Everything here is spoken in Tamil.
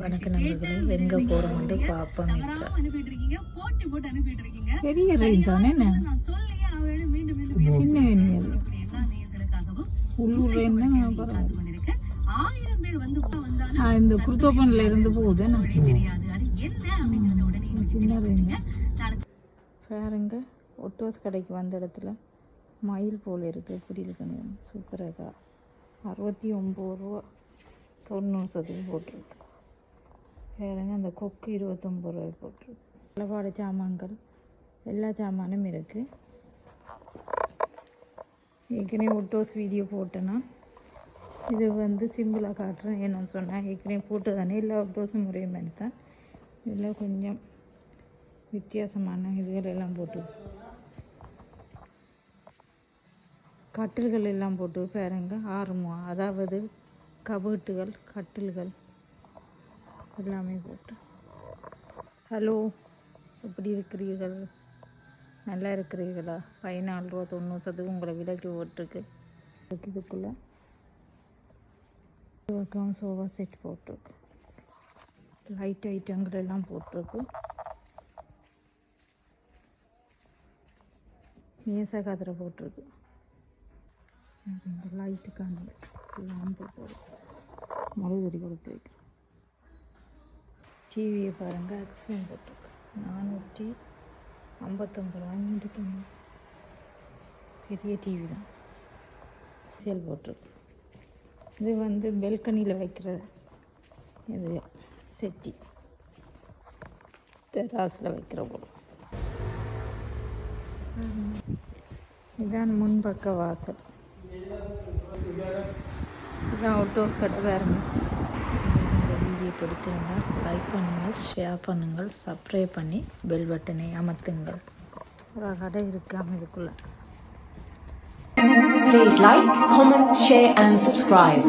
வணக்க நண்பர்களே எங்கே போட்டி போட்டு அனுப்பிட்டு இருக்கீங்க பெரிய ரைட் தானே என்ன? நான் சொல்லியே அவரோட மீண்டும் மீண்டும் சின்ன வேணியல் இப்படி எல்லா நேயர்களுக்காகவும் உள்ளூர் ரைன் தான் காத்து பரவாயில்ல. கொண்டிருக்கேன் ஆயிரம் பேர் வந்து வந்தாலும் இந்த குருத்தோப்பன்ல இருந்து போகுது தெரியாது. அது என்ன அப்படிங்கறத உடனே சின்ன நான் பாருங்க ஒட்டோஸ் கடைக்கு வந்த இடத்துல மயில் போல் இருக்குது இருக்குன்னு சூப்பராக அறுபத்தி ஒம்பது ரூபா தொண்ணூறு சதவீதம் போட்டிருக்கு. பாருங்க அந்த கொக்கு இருபத்தொம்பது ரூபாய் போட்டிருக்கு. பலபாடு சாமான்கள் எல்லா சாமானும் இருக்குது ஏற்கனவே ஒட்டோஸ் வீடியோ போட்டேன்னா இது வந்து சிம்பிளாக காட்டுறேன் என்னன்னு சொன்னேன் ஏற்கனவே போட்டு தானே எல்லா ஒட்டோஸும் ஒரே மாதிரி தான். இதில் கொஞ்சம் வித்தியாசமான இதுகள் எல்லாம் போட்டு. கட்டில்கள் எல்லாம் போட்டு பாருங்க ஆர்மோ அதாவது கபட்டுகள் கட்டில்கள். எல்லாமே போட்டு. ஹலோ எப்படி இருக்கிறீர்கள்? நல்லா இருக்கிறீர்களா? பதினாலு ரூபா தொண்ணூறு சதவீதம் உங்களை விலைக்கு போட்டிருக்கு இதுக்குள்ளே பக்கம் சோஃபா செட் போட்டிருக்கு. லைட் ஐட்டங்கள் எல்லாம் போட்டிருக்கு. மேசா கதிரை போட்டிருக்கு. லைட்டு லைட்டுக்கான லாம்பு போடுது மறுபடி கொடுத்து வைக்கிறேன் டிவியை பாருங்கள் ஆக்சிடென்ட் போட்டிருக்கு. நானூற்றி ஐம்பத்தொம்பது ரூபா ஐநூற்றி தொண்ணூறு பெரிய டிவி தான். சேல் போட்டிருக்கு. இது வந்து பெல்கனியில் வைக்கிற இது செட்டி. தெராஸில் வைக்கிற போல இதான் முன்பக்க வாசல். இதான் அவுட்டோஸ் கடை வேறு வீடியோ பிடித்திருந்தால் லைக் பண்ணுங்கள் ஷேர் பண்ணுங்கள் சப்ஸ்கிரைப் பண்ணி பெல் பட்டனை அமர்த்துங்கள் ஒரு கடை இருக்காமல் இதுக்குள்ளே Please like, comment, share and subscribe.